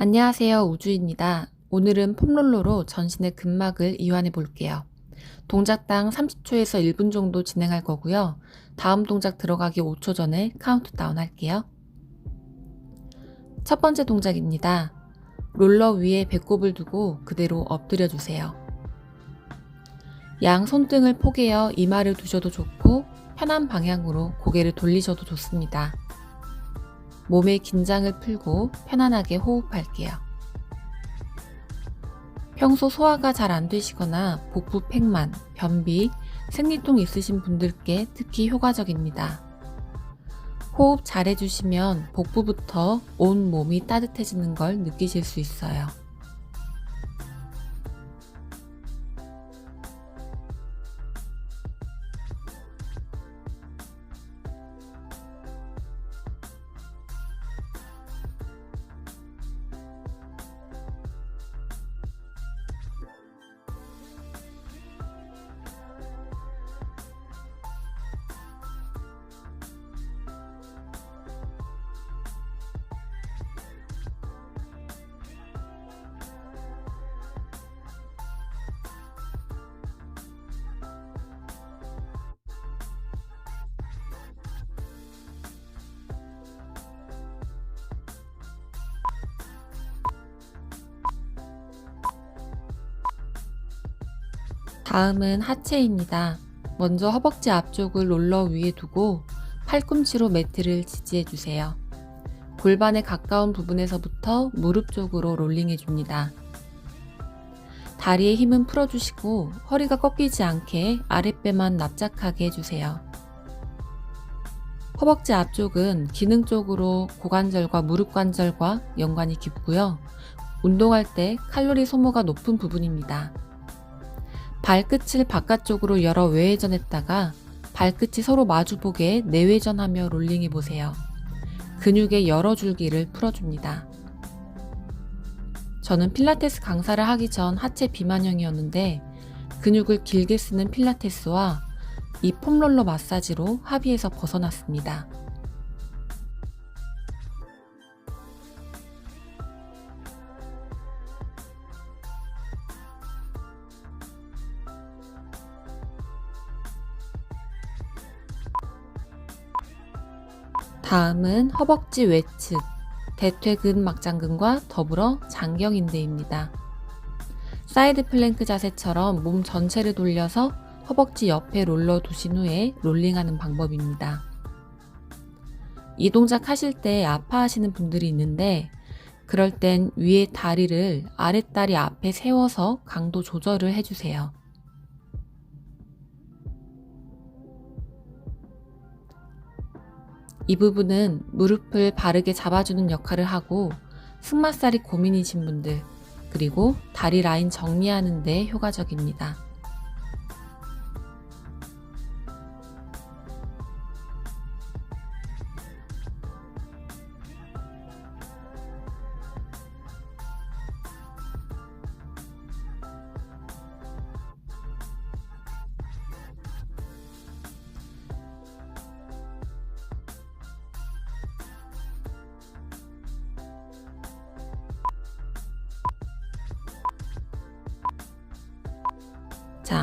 안녕하세요. 우주입니다. 오늘은 폼롤러로 전신의 근막을 이완해 볼게요. 동작당 30초에서 1분 정도 진행할 거고요. 다음 동작 들어가기 5초 전에 카운트다운 할게요. 첫 번째 동작입니다. 롤러 위에 배꼽을 두고 그대로 엎드려 주세요. 양 손등을 포개어 이마를 두셔도 좋고 편한 방향으로 고개를 돌리셔도 좋습니다. 몸의 긴장을 풀고 편안하게 호흡할게요. 평소 소화가 잘 안 되시거나 복부 팽만, 변비, 생리통 있으신 분들께 특히 효과적입니다. 호흡 잘 해주시면 복부부터 온 몸이 따뜻해지는 걸 느끼실 수 있어요. 다음은 하체입니다. 먼저 허벅지 앞쪽을 롤러 위에 두고 팔꿈치로 매트를 지지해 주세요. 골반에 가까운 부분에서부터 무릎 쪽으로 롤링해 줍니다. 다리의 힘은 풀어주시고 허리가 꺾이지 않게 아랫배만 납작하게 해주세요. 허벅지 앞쪽은 기능 적으로 고관절과 무릎 관절과 연관이 깊고요. 운동할 때 칼로리 소모가 높은 부분입니다. 발끝을 바깥쪽으로 열어 외회전했다가 발끝이 서로 마주보게 내회전하며 롤링해 보세요. 근육의 여러 줄기를 풀어줍니다. 저는 필라테스 강사를 하기 전 하체 비만형이었는데 근육을 길게 쓰는 필라테스와 이 폼롤러 마사지로 합의해서 벗어났습니다. 다음은 허벅지 외측, 대퇴근 막장근과 더불어 장경인대입니다. 사이드 플랭크 자세처럼 몸 전체를 돌려서 허벅지 옆에 롤러 두신 후에 롤링하는 방법입니다. 이 동작 하실 때 아파하시는 분들이 있는데 그럴 땐 위에 다리를 아랫다리 앞에 세워서 강도 조절을 해주세요. 이 부분은 무릎을 바르게 잡아주는 역할을 하고 승마살이 고민이신 분들, 그리고 다리 라인 정리하는 데 효과적입니다.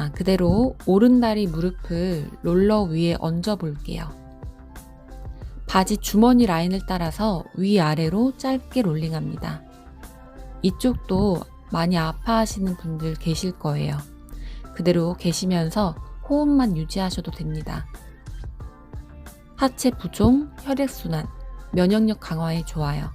자, 그대로 오른다리 무릎을 롤러 위에 얹어 볼게요. 바지 주머니 라인을 따라서 위아래로 짧게 롤링합니다. 이쪽도 많이 아파하시는 분들 계실 거예요. 그대로 계시면서 호흡만 유지하셔도 됩니다. 하체 부종, 혈액순환, 면역력 강화에 좋아요.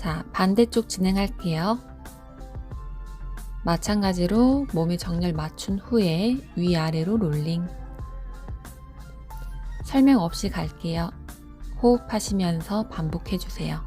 자, 반대쪽 진행할게요. 마찬가지로 몸에 정렬 맞춘 후에 위아래로 롤링. 설명 없이 갈게요. 호흡하시면서 반복해 주세요.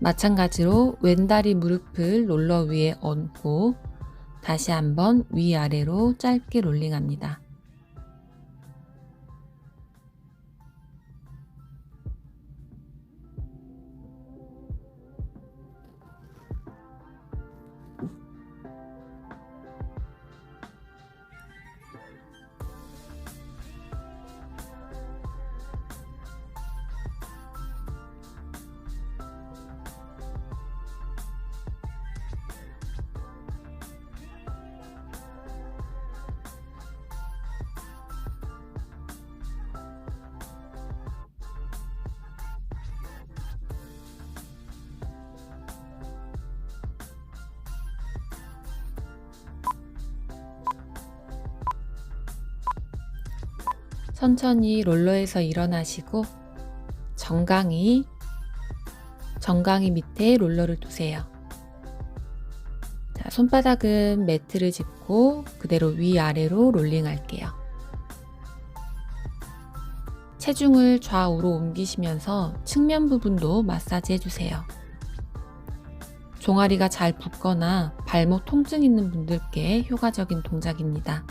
마찬가지로 왼다리 무릎을 롤러 위에 얹고 다시 한번 위아래로 짧게 롤링합니다. 천천히 롤러에서 일어나시고 정강이 정강이 밑에 롤러를 두세요. 자, 손바닥은 매트를 짚고 그대로 위아래로 롤링할게요. 체중을 좌우로 옮기시면서 측면 부분도 마사지 해주세요. 종아리가 잘 붓거나 발목 통증 있는 분들께 효과적인 동작입니다.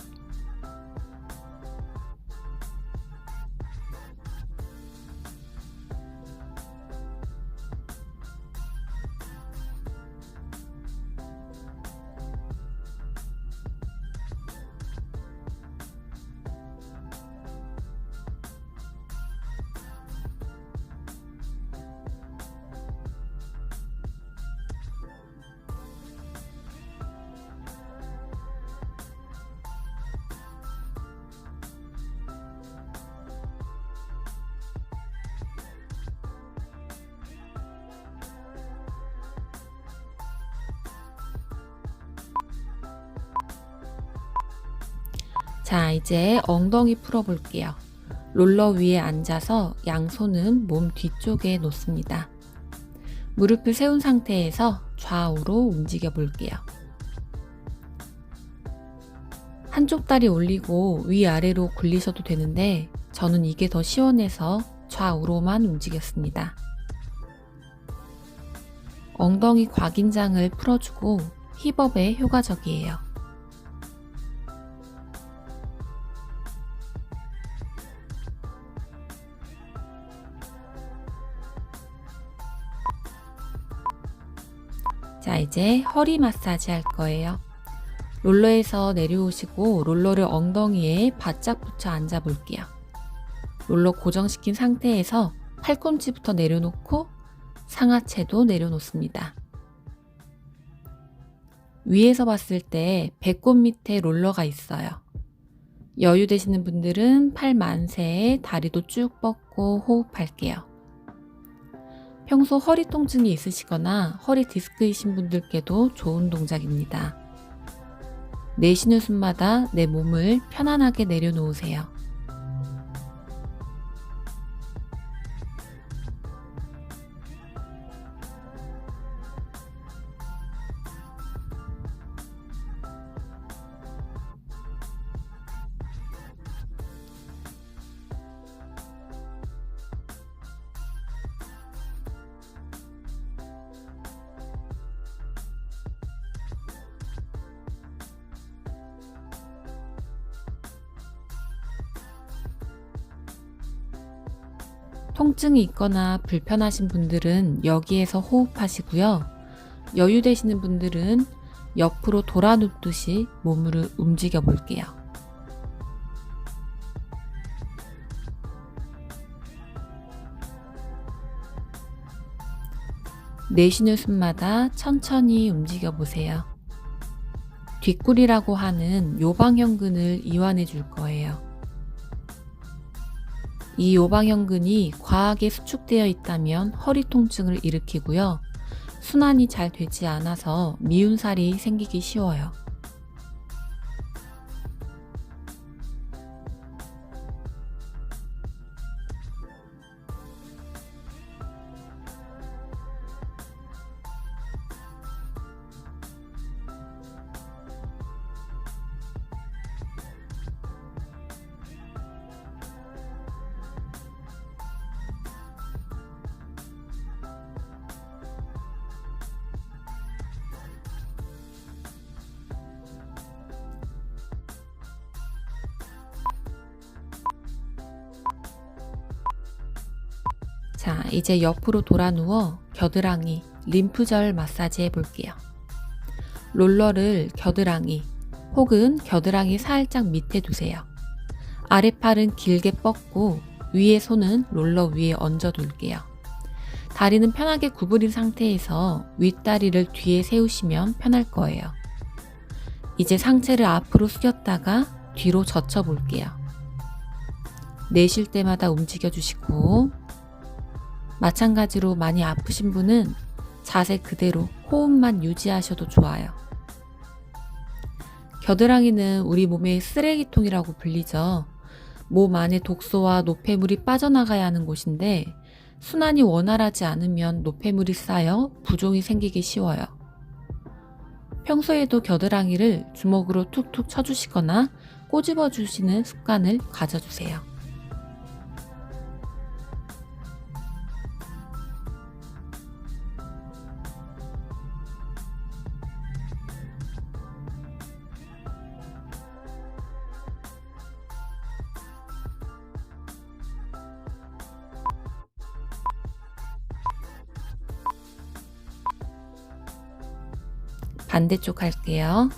자, 이제 엉덩이 풀어볼게요. 롤러 위에 앉아서 양손은 몸 뒤쪽에 놓습니다. 무릎을 세운 상태에서 좌우로 움직여 볼게요. 한쪽 다리 올리고 위아래로 굴리셔도 되는데 저는 이게 더 시원해서 좌우로만 움직였습니다. 엉덩이 곽인장을 풀어주고 힙업에 효과적이에요. 이제 허리 마사지 할 거예요. 롤러에서 내려오시고 롤러를 엉덩이에 바짝 붙여 앉아 볼게요. 롤러 고정시킨 상태에서 팔꿈치부터 내려놓고 상하체도 내려놓습니다. 위에서 봤을 때 배꼽 밑에 롤러가 있어요. 여유 되시는 분들은 팔 만세에 다리도 쭉 뻗고 호흡할게요. 평소 허리 통증이 있으시거나 허리 디스크이신 분들께도 좋은 동작입니다. 내쉬는 숨마다 내 몸을 편안하게 내려놓으세요. 통증이 있거나 불편하신 분들은 여기에서 호흡하시고요. 여유 되시는 분들은 옆으로 돌아 눕듯이 몸을 움직여 볼게요. 내쉬는 숨마다 천천히 움직여 보세요. 뒷구리라고 하는 요방형근을 이완해 줄 거예요. 이 요방형근이 과하게 수축되어 있다면 허리 통증을 일으키고요. 순환이 잘 되지 않아서 미운살이 생기기 쉬워요. 이제 옆으로 돌아 누워 겨드랑이, 림프절 마사지 해볼게요. 롤러를 겨드랑이 혹은 겨드랑이 살짝 밑에 두세요. 아래팔은 길게 뻗고 위에 손은 롤러 위에 얹어 둘게요. 다리는 편하게 구부린 상태에서 윗다리를 뒤에 세우시면 편할 거예요. 이제 상체를 앞으로 숙였다가 뒤로 젖혀 볼게요. 내쉴 때마다 움직여 주시고 마찬가지로 많이 아프신 분은 자세 그대로 호흡만 유지하셔도 좋아요. 겨드랑이는 우리 몸의 쓰레기통이라고 불리죠. 몸 안에 독소와 노폐물이 빠져나가야 하는 곳인데 순환이 원활하지 않으면 노폐물이 쌓여 부종이 생기기 쉬워요. 평소에도 겨드랑이를 주먹으로 툭툭 쳐주시거나 꼬집어 주시는 습관을 가져주세요. 반대쪽 할게요.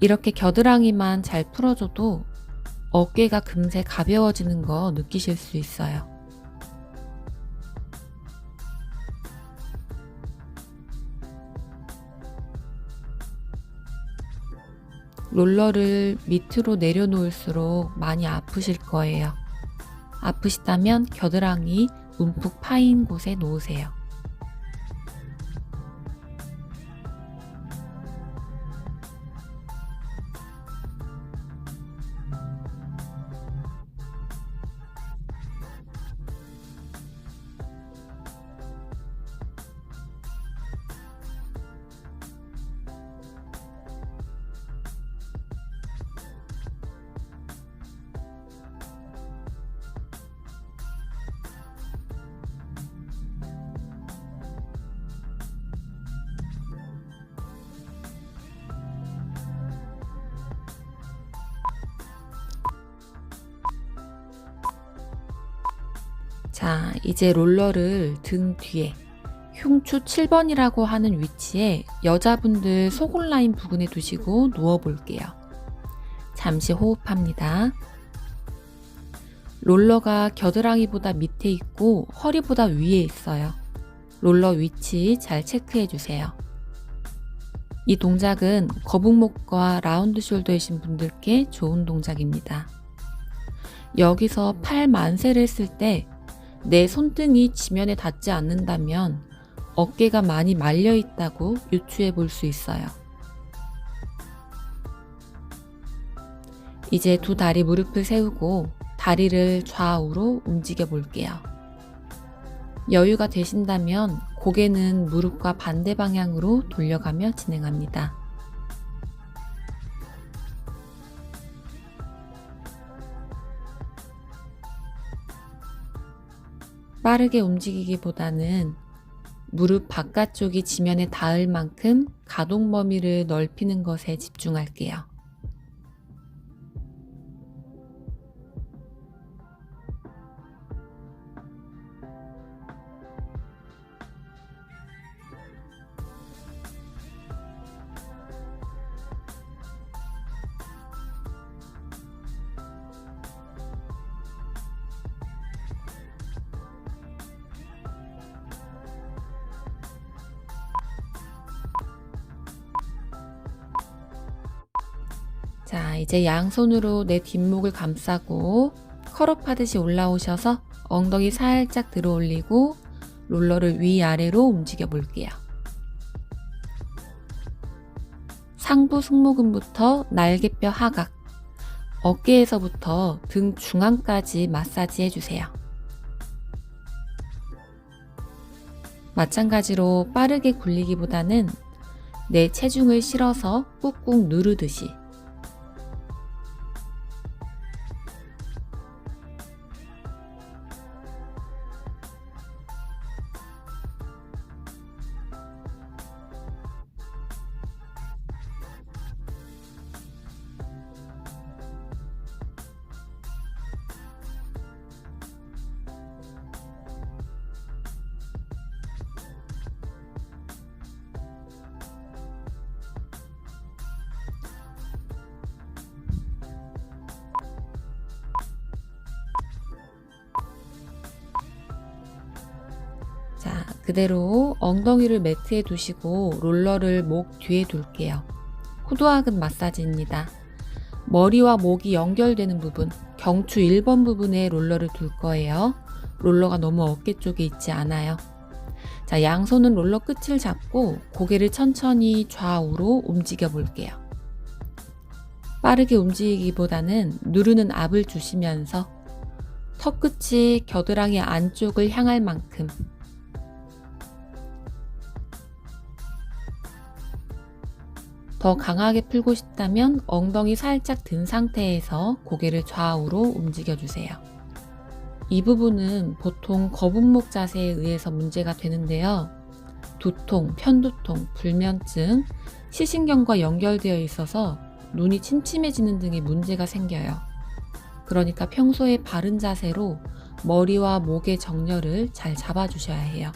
이렇게 겨드랑이만 잘 풀어줘도 어깨가 금세 가벼워지는 거 느끼실 수 있어요. 롤러를 밑으로 내려놓을수록 많이 아프실 거예요. 아프시다면 겨드랑이 움푹 파인 곳에 놓으세요. 자, 이제 롤러를 등 뒤에 흉추 7번이라고 하는 위치에 여자분들 소골 라인 부근에 두시고 누워 볼게요. 잠시 호흡합니다. 롤러가 겨드랑이보다 밑에 있고 허리보다 위에 있어요. 롤러 위치 잘 체크해 주세요. 이 동작은 거북목과 라운드 숄더이신 분들께 좋은 동작입니다. 여기서 팔 만세를 했을 때 내 손등이 지면에 닿지 않는다면 어깨가 많이 말려 있다고 유추해 볼 수 있어요. 이제 두 다리 무릎을 세우고 다리를 좌우로 움직여 볼게요. 여유가 되신다면 고개는 무릎과 반대 방향으로 돌려가며 진행합니다. 빠르게 움직이기보다는 무릎 바깥쪽이 지면에 닿을 만큼 가동 범위를 넓히는 것에 집중할게요. 이제 양손으로 내 뒷목을 감싸고 컬업 하듯이 올라오셔서 엉덩이 살짝 들어 올리고 롤러를 위아래로 움직여 볼게요. 상부 승모근부터 날개뼈 하각, 어깨에서부터 등 중앙까지 마사지 해주세요. 마찬가지로 빠르게 굴리기보다는 내 체중을 실어서 꾹꾹 누르듯이 그대로 엉덩이를 매트에 두시고 롤러를 목 뒤에 둘게요. 후두학은 마사지입니다. 머리와 목이 연결되는 부분, 경추 1번 부분에 롤러를 둘 거예요. 롤러가 너무 어깨 쪽에 있지 않아요. 자, 양손은 롤러 끝을 잡고 고개를 천천히 좌우로 움직여 볼게요. 빠르게 움직이기보다는 누르는 압을 주시면서 턱 끝이 겨드랑이 안쪽을 향할 만큼 더 강하게 풀고 싶다면 엉덩이 살짝 든 상태에서 고개를 좌우로 움직여 주세요. 이 부분은 보통 거북목 자세에 의해서 문제가 되는데요. 두통, 편두통, 불면증, 시신경과 연결되어 있어서 눈이 침침해지는 등의 문제가 생겨요. 그러니까 평소에 바른 자세로 머리와 목의 정렬을 잘 잡아주셔야 해요.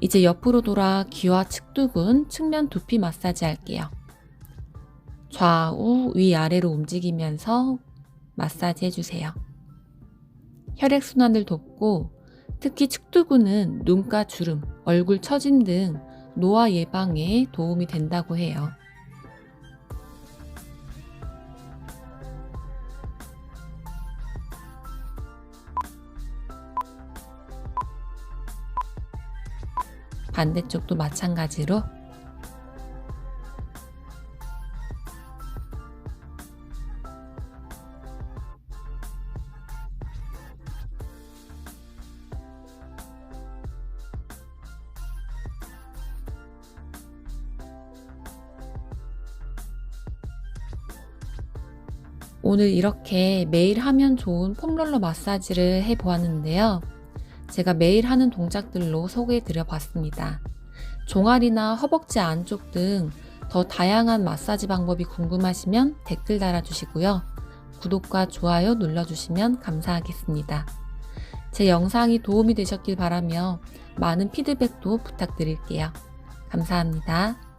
이제 옆으로 돌아 귀와 측두근, 측면 두피 마사지 할게요. 좌우, 위아래로 움직이면서 마사지 해주세요. 혈액순환을 돕고 특히 측두근은 눈가 주름, 얼굴 처짐 등 노화 예방에 도움이 된다고 해요. 반대쪽도 마찬가지로 오늘 이렇게 매일 하면 좋은 폼롤러 마사지를 해 보았는데요. 제가 매일 하는 동작들로 소개해 드려 봤습니다. 종아리나 허벅지 안쪽 등 더 다양한 마사지 방법이 궁금하시면 댓글 달아주시고요. 구독과 좋아요 눌러주시면 감사하겠습니다. 제 영상이 도움이 되셨길 바라며 많은 피드백도 부탁드릴게요. 감사합니다.